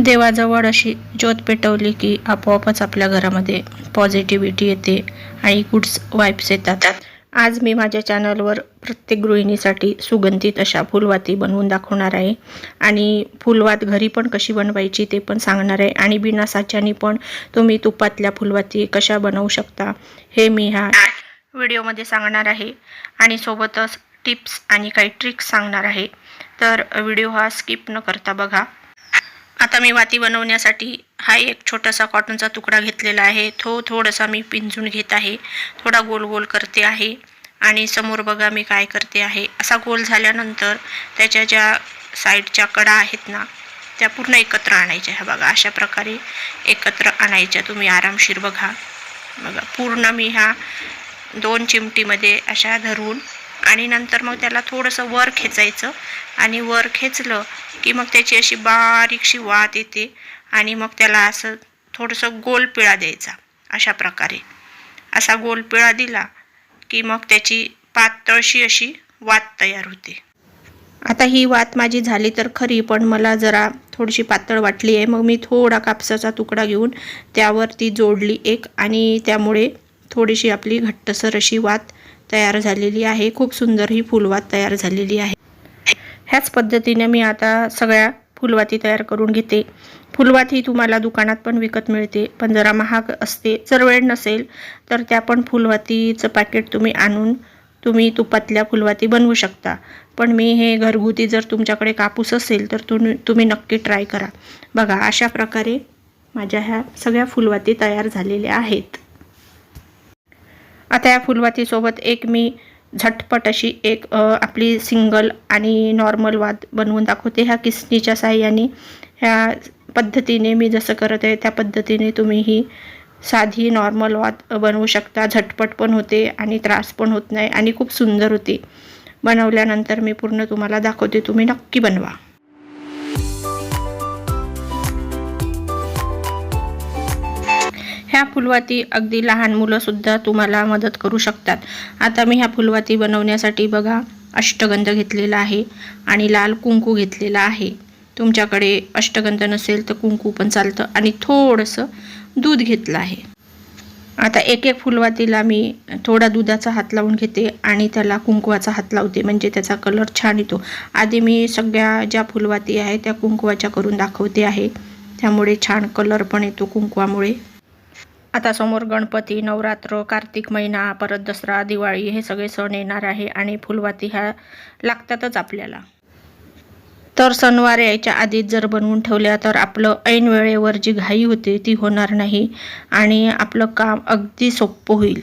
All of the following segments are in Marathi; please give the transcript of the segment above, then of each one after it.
देवाजवळ अशी ज्योत पेटवली की आपोआपच आपल्या घरामध्ये पॉझिटिव्हिटी येते आणि गुड्स वाईब्स येतात. आज मी माझ्या चॅनलवर प्रत्येक गृहिणीसाठी सुगंधित अशा फुलवाती बनवून दाखवणार आहे. आणि फुलवात घरी पण कशी बनवायची ते पण सांगणार आहे. आणि बिना साच्यानी पण तुम्ही तुपातल्या फुलवाती कशा बनवू शकता हे मी ह्या व्हिडिओमध्ये सांगणार आहे. आणि सोबतच टिप्स आणि काही ट्रिक्स सांगणार आहे. तर व्हिडिओ हा स्किप न करता बघा. आता मी वाती बनवण्यासाठी हा एक छोटासा कॉटनचा तुकडा घेतलेला आहे. तो थोडासा मी पिंजून घेत आहे. थोडा गोल गोल करते आहे. आणि समोर बघा मी काय करते आहे. असा गोल झाल्यानंतर त्याच्या ज्या साईडच्या कडा आहेत ना त्या पूर्ण एकत्र आणायच्या. ह्या बघा अशा प्रकारे एकत्र आणायच्या. तुम्ही आरामशीर बघा. बघा पूर्ण मी ह्या दोन चिमटीमध्ये अशा धरून आणि नंतर मग त्याला थोडंसं वर खेचायचं आणि वर खेचलं की मग त्याची अशी बारीकशी वात येते आणि मग त्याला असं थोडंसं गोल पिळा द्यायचा अशा प्रकारे. असा गोल पिळा दिला की मग त्याची पातळशी अशी वात तयार होते. आता ही वात माझी झाली तर खरी पण मला जरा थोडीशी पातळ वाटली आहे. मग मी थोडा कापसाचा तुकडा घेऊन त्यावर ती जोडली एक आणि त्यामुळे थोडीशी आपली घट्टसर अशी वात तयार झालेली आहे. खूप सुंदर ही फुलवात तयार झालेली आहे. ह्याच पद्धतीने मी आता सगळ्या फुलवाती तयार करून घेते. फुलवात ही तुम्हाला दुकानात पण विकत मिळते. पण जरा महाग असते जर वेळ नसेल तर त्या पण फुलवातीचं पॅकेट तुम्ही आणून तुम्ही तुपातल्या फुलवाती बनवू शकता. पण मी हे घरगुती जर तुमच्याकडे कापूस असेल तर तुम्ही तुम्ही नक्की ट्राय करा. बघा अशा प्रकारे माझ्या ह्या सगळ्या फुलवाती तयार झालेल्या आहेत. आता या फुलवातीसोबत एक मी झटपट अशी एक आपली सिंगल आणि नॉर्मल वाद बनवून दाखवते ह्या किसनीच्या साह्याने. ह्या पद्धतीने मी जसं करत आहे त्या पद्धतीने तुम्ही ही साधी नॉर्मल वाद बनवू शकता. झटपट पण होते आणि त्रास पण होत नाही आणि खूप सुंदर होते. बनवल्यानंतर मी पूर्ण तुम्हाला दाखवते. तुम्ही नक्की बनवा. ह्या फुलवाती अगदी लहान मुलंसुद्धा तुम्हाला मदत करू शकतात. आता मी ह्या फुलवाती बनवण्यासाठी बघा अष्टगंध घेतलेला आहे आणि लाल कुंकू घेतलेला आहे. तुमच्याकडे अष्टगंध नसेल तर कुंकू पण चालतं आणि थोडंसं दूध घेतलं आहे. आता एक एक फुलवातीला मी थोडा दुधाचा हात लावून घेते आणि त्याला कुंकवाचा हात लावते म्हणजे त्याचा कलर छान येतो. आधी मी सगळ्या ज्या फुलवाती आहे त्या कुंकवाच्या करून दाखवते आहे. त्यामुळे छान कलर पण येतो कुंकवामुळे. आता समोर गणपती नवरात्र कार्तिक महिना परत दसरा दिवाळी हे सगळे सण येणार आहे आणि फुलवाती ह्या लागतातच आपल्याला. तर सणवार यायच्या आधीच जर बनवून ठेवल्या तर आपलं ऐन वेळेवर जी घाई होते ती होणार नाही आणि आपलं काम अगदी सोपं होईल.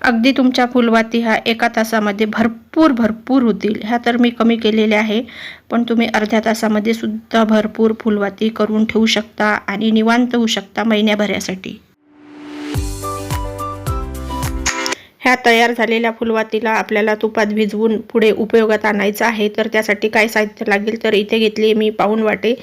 अगदी तुमच्या फुलवाती ह्या एका तासामध्ये भरपूर भरपूर होतील. ह्या तर मी कमी केलेल्या आहे पण तुम्ही अर्ध्या तासामध्ये सुद्धा भरपूर फुलवाती करून ठेवू शकता आणि निवांत होऊ शकता महिन्याभरासाठी. ह्या तयार झालेल्या फुलवातीला आपल्याला तुपात भिजवून पुढे उपयोगात आणायचं आहे. तर त्यासाठी काय साहित्य लागेल? तर इथे घेतली मी पाहून वाटे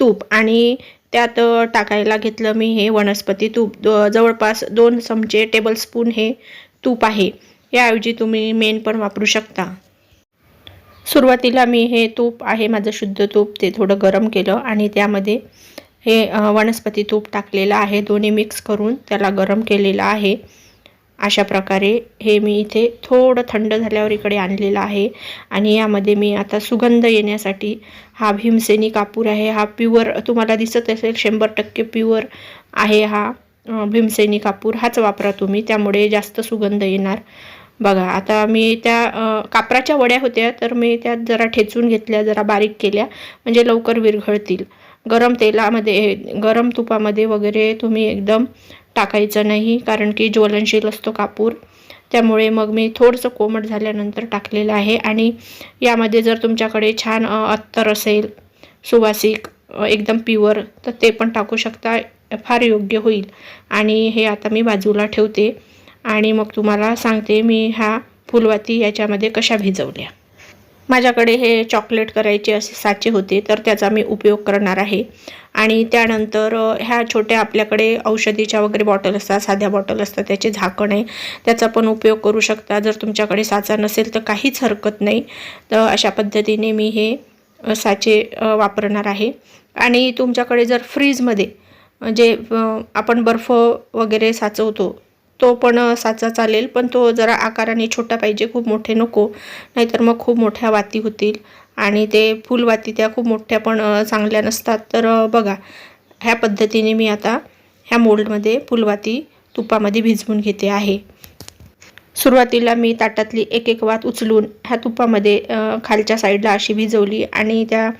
तूप आणि त्यात टाकायला घेतलं मी हे वनस्पती तूप. द- जवळपास दोन चमचे टेबलस्पून हे तूप आहे. याऐवजी तुम्ही मेन पण वापरू शकता. सुरुवातीला मी हे तूप आहे माझं शुद्ध तूप ते थोडं गरम केलं आणि त्यामध्ये हे वनस्पती तूप टाकलेलं आहे. दोन्ही मिक्स करून त्याला गरम केलेलं आहे. अशा प्रकारे हे मी इथे थोडं थंड झाल्यावर इकडे आणलेलं आहे. आणि यामध्ये मी आता सुगंध येण्यासाठी हा भीमसेनी कापूर आहे. हा प्युअर तुम्हाला दिसत असेल शंभर टक्के प्युअर आहे हा भीमसेनी कापूर. हाच वापरा तुम्ही त्यामुळे जास्त सुगंध येणार. बघा आता मी त्या कापराच्या वड्या होत्या तर मी त्यात जरा ठेचून घेतल्या जरा बारीक केल्या म्हणजे लवकर विरघळतील. गरम तेलामध्ये गरम तुपामध्ये वगैरे तुम्ही एकदम टाकायचं नाही कारण की ज्वलनशील असतो कापूर. त्यामुळे मग मी थोडंसं कोमट झाल्यानंतर टाकलेलं आहे. आणि यामध्ये जर तुमच्याकडे छान अत्तर असेल सुवासिक एकदम प्युअर तर ते पण टाकू शकता फार योग्य होईल. आणि हे आता मी बाजूला ठेवते. आणि मग तुम्हाला सांगते मी ह्या फुलवाती याच्यामध्ये कशा भिजवल्या. माझ्याकडे हे चॉकलेट करायचे असे साचे होते तर त्याचा मी उपयोग करणार आहे. आणि त्यानंतर ह्या छोट्या आपल्याकडे औषधीच्या वगैरे बॉटल असतात साध्या बॉटल असतात त्याचे झाकण आहे. त्याचा पण उपयोग करू शकता. जर तुमच्याकडे साचा नसेल तर काहीच हरकत नाही. तर अशा पद्धतीने मी हे साचे वापरणार आहे. आणि तुमच्याकडे जर फ्रीजमध्ये जे आपण बर्फ वगैरे साचवतो तो पण साचा चालेल पण तो जरा आकाराने छोटा पाहिजे खूप मोठे नको. नाहीतर मग खूप मोठ्या वाती होतील. आणि ते फुलवाती त्या खूप मोठ्या पण चांगल्या नसतात. तर बघा ह्या पद्धतीने मी आता ह्या मोल्डमध्ये फुलवाती तुपामध्ये भिजवून घेते आहे. सुरुवातीला मी ताटातली एक एक वात उचलून ह्या तुपामध्ये खालच्या साईडला अशी भिजवली आणि त्या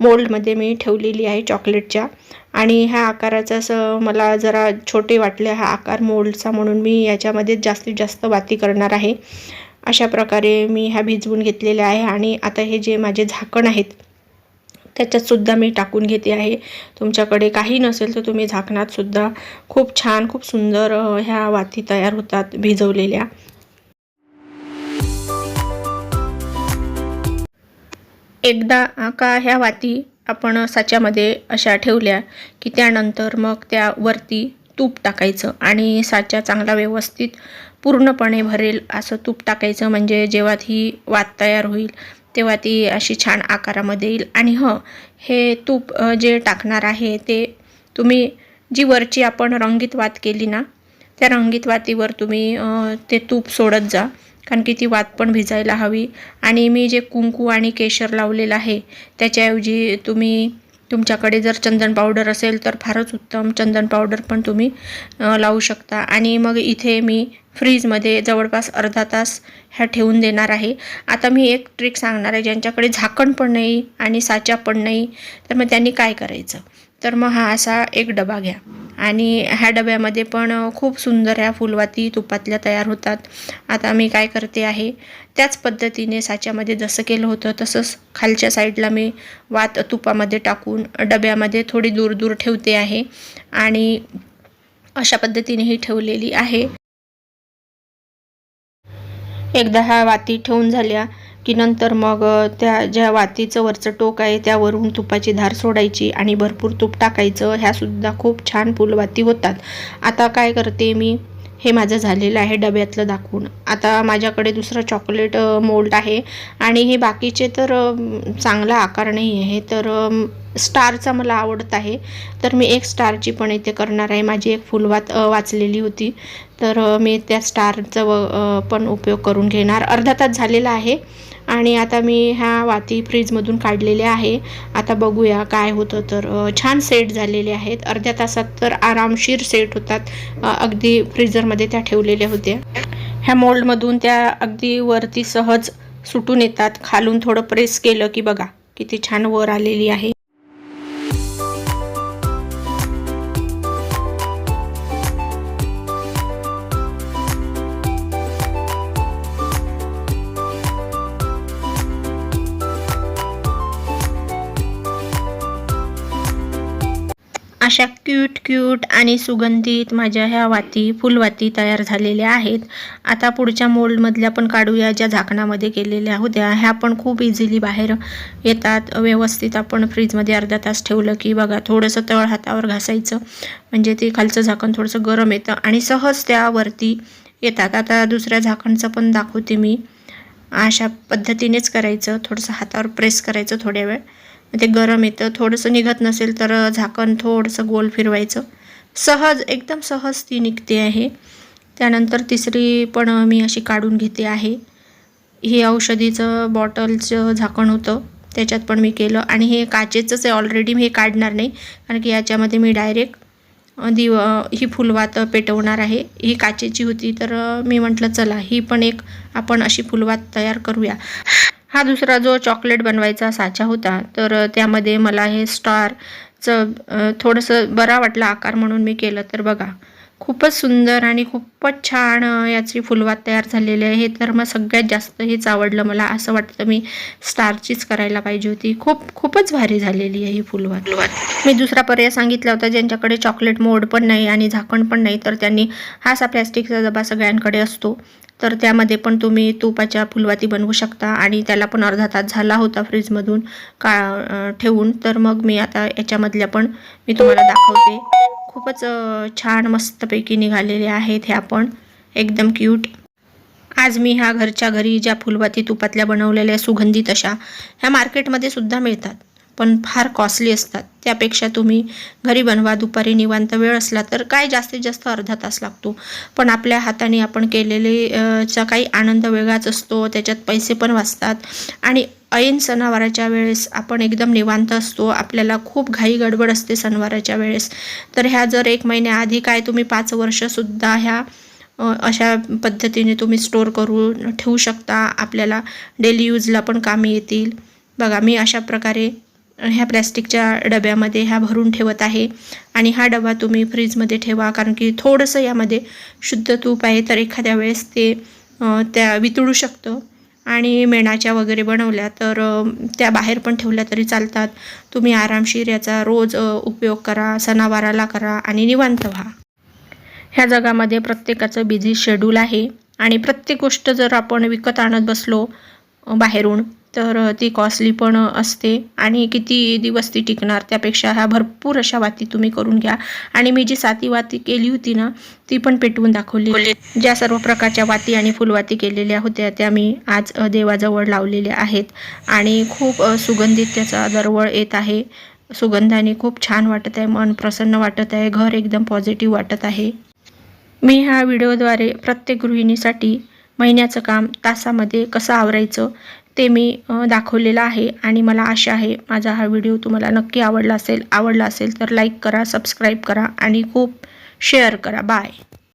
मोल्डमध्ये मी ठेवलेली आहे चॉकलेटच्या. आणि ह्या आकाराचं असं मला जरा छोटे वाटले हा आकार मोल्डचा म्हणून मी याच्यामध्ये जास्तीत जास्त वाती करणार आहे. अशा प्रकारे मी ह्या भिजवून घेतलेल्या आहे आणि आता हे जे माझे झाकण आहेत त्याच्यातसुद्धा मी टाकून घेते आहे. तुमच्याकडे काही नसेल तर तुम्ही झाकणातसुद्धा खूप छान खूप सुंदर ह्या वाती तयार होतात भिजवलेल्या. एकदा का ह्या वाती आपण साच्यामध्ये अशा ठेवल्या की त्यानंतर मग त्यावरती तूप टाकायचं आणि साचा चांगला व्यवस्थित पूर्णपणे भरेल. असं तूप टाकायचं म्हणजे जेव्हा ती वात तयार होईल तेव्हा ती अशी छान आकारामध्ये येईल. आणि हं हे तूप जे टाकणार आहे ते तुम्ही जी वरची आपण रंगीत वात केली ना त्या रंगीत वातीवर तुम्ही ते तूप सोडत जा. कारण की ती वात पण भिजायला हवी. आणि मी जे कुंकू आणि केशर लावलेलं आहे त्याच्याऐवजी तुम्ही तुमच्याकडे जर चंदन पावडर असेल तर फारच उत्तम चंदन पावडर पण तुम्ही लावू शकता. आणि मग इथे मी फ्रीजमध्ये जवळपास अर्धा तास ह्या ठेवून देणार आहे. आता मी एक ट्रिक सांगणार आहे ज्यांच्याकडे झाकण पण नाही आणि साचा पण नाही तर मग त्यांनी काय करायचं? तर मग हा असा एक डबा घ्या. आणि ह्या डब्यामध्ये पण खूप सुंदर ह्या फुलवाती तुपातल्या तयार होतात. आता मी काय करते आहे त्याच पद्धतीने साच्यामध्ये जसं केलं होतं तसंच खालच्या साईडला मी वात तुपामध्ये टाकून डब्यामध्ये थोडी दूर दूर ठेवते आहे. आणि अशा पद्धतीने ही ठेवलेली आहे. एकदा ह्या वाती ठेवून झाल्या. की नंतर मग त्या ज्या वातीचं वरचं टोक आहे त्यावरून तुपाची धार सोडायची आणि भरपूर तूप टाकायचं. ह्यासुद्धा खूप छान फुलवाती होतात. आता काय करते मी? हे माझं झालेलं आहे डब्यातलं दाखवून. आता माझ्याकडे दुसरं चॉकलेट मोल्ड आहे. आणि हे बाकीचे तर चांगला आकार नाही आहे. तर स्टारचा मला आवडत आहे. तर मी एक स्टारची पण इथे करणार आहे. माझी एक फुलवात वाचलेली होती. तर मी त्या स्टारचा व पण उपयोग करून घेणार. अर्धा तास झालेला आहे आणि आता मी ह्या वाती फ्रीजमधून काढलेल्या आहे. आता बघूया काय होतं. तर छान सेट झालेले आहेत. अर्ध्या तासात तर आरामशीर सेट होतात. अगदी फ्रीजरमध्ये त्या ठेवलेल्या होत्या. ह्या मोल्डमधून त्या अगदी वरती सहज सुटून येतात. खालून थोडं प्रेस केलं की बघा किती छान वर आलेली आहे. क्यूट आणि सुगंधित माझ्या ह्या वाती फुलवाती तयार झालेल्या आहेत. आता पुढच्या मोल्डमधल्या पण काढूया ज्या झाकणामध्ये केलेल्या होत्या. ह्या पण खूप इझिली बाहेर येतात. व्यवस्थित आपण फ्रीजमध्ये अर्धा तास ठेवलं की बघा थोडंसं तळ हातावर घासायचं. म्हणजे ते खालचं झाकण थोडंसं गरम येतं आणि सहज त्यावरती येतात. आता दुसऱ्या झाकणचं पण दाखवते मी. अशा पद्धतीनेच करायचं. थोडंसं हातावर प्रेस करायचं थोड्या वेळ. ते गरम येतं थोडंसं निघत नसेल तर झाकण थोडंसं गोल फिरवायचं. सहज एकदम सहज ती निघते आहे. त्यानंतर तिसरी पण मी अशी काढून घेते आहे. ही औषधीचं बॉटलचं झाकण होतं. त्याच्यात पण मी केलं आणि हे काचेचंच आहे. ऑलरेडी मी हे काढणार नाही. कारण की याच्यामध्ये मी डायरेक्ट दिव ही फुलवात पेटवणार आहे. ही काचेची होती तर मी म्हटलं चला ही पण एक आपण अशी फुलवात तयार करूया. हा दुसरा जो चॉकलेट बनवायचा साचा होता तर त्यामध्ये मला हे स्टारचं थोडंसं बरा वाटला आकार म्हणून मी केलं तर बघा. खूपच सुंदर आणि खूपच छान याची फुलवात तयार झालेली आहे. तर मग सगळ्यात जास्त हेच आवडलं मला. असं वाटतं मी स्टारचीच करायला पाहिजे होती. खूप खूपच भारी झालेली आहे ही फुलवात. मी दुसरा पर्याय सांगितला होता ज्यांच्याकडे चॉकलेट मोड पण नाही आणि झाकण पण नाही तर त्यांनी हा असा प्लॅस्टिकचा डबा सगळ्यांकडे असतो. तर त्यामध्ये पण तुम्ही तुपाच्या फुलवाती बनवू शकता आणि त्याला पण अर्धा तास झाला होता फ्रीजमधून का ठेवून. तर मग मी आता याच्यामधल्या पण मी तुम्हाला दाखवते. खूपच छान मस्तपैकी निघालेले आहेत ह्या पण एकदम क्यूट आज मी ह्या घरच्या घरी ज्या फुलवाती तुपातल्या बनवलेल्या सुगंधित अशा ह्या मार्केटमध्ये सुद्धा मिळतात. पण फार कॉस्टली असतात. त्यापेक्षा तुम्ही घरी बनवा दुपारी निवांत वेळ असला तर काय जास्तीत जास्त अर्धा तास लागतो. पण आपल्या हाताने आपण केलेले चा काही आनंद वेगळाच असतो त्याच्यात पैसे पण वाचतात. आणि ऐन सणावाराच्या वेळेस आपण एकदम निवांत असतो. आपल्याला खूप घाई गडबड असते सणवाराच्या वेळेस. तर ह्या जर एक महिन्याआधी काय तुम्ही पाच वर्षसुद्धा ह्या अशा पद्धतीने तुम्ही स्टोअर करून ठेवू शकता. आपल्याला डेली यूजला पण कामी येतील. बघा मी अशा प्रकारे ह्या प्लॅस्टिकच्या डब्यामध्ये ह्या भरून ठेवत आहे. आणि हा डबा तुम्ही फ्रीजमध्ये ठेवा कारण की थोडंसं यामध्ये शुद्ध तूप आहे तर एखाद्या वेळेस ते त्या वितळू शकतं. आणि मेणाच्या वगैरे बनवल्या तर त्या बाहेर पण ठेवल्या तरी चालतात. तुम्ही आरामशीर याचा रोज उपयोग करा सणावाराला करा आणि निवांत व्हा. ह्या जगामध्ये प्रत्येकाचं बिझी शेड्यूल आहे. आणि प्रत्येक गोष्ट जर आपण विकत आणत बसलो बाहेरून तर ती कॉस्टली पण असते. आणि किती दिवस ती टिकणार त्यापेक्षा ह्या भरपूर अशा वाती तुम्ही करून घ्या. आणि मी जी साती वाती केली होती ना ती पण पेटवून दाखवली. ज्या सर्व प्रकारच्या वाती आणि फुलवाती केलेल्या होत्या त्या मी आज देवाजवळ लावलेल्या आहेत. आणि खूप सुगंधित त्याचा दरवळ येत आहे. सुगंधाने खूप छान वाटत आहे मन प्रसन्न वाटत आहे घर एकदम पॉझिटिव्ह वाटत आहे. मी ह्या व्हिडिओद्वारे प्रत्येक गृहिणीसाठी महिन्याचं काम तासामध्ये कसं आवरायचं ते मी दाखवलेलं आहे आणि मला आशा आहे माझा हा व्हिडिओ तुम्हाला नक्की आवडला असेल आवडला असेल तर लाईक करा सबस्क्राईब करा आणि खूप शेअर करा. बाय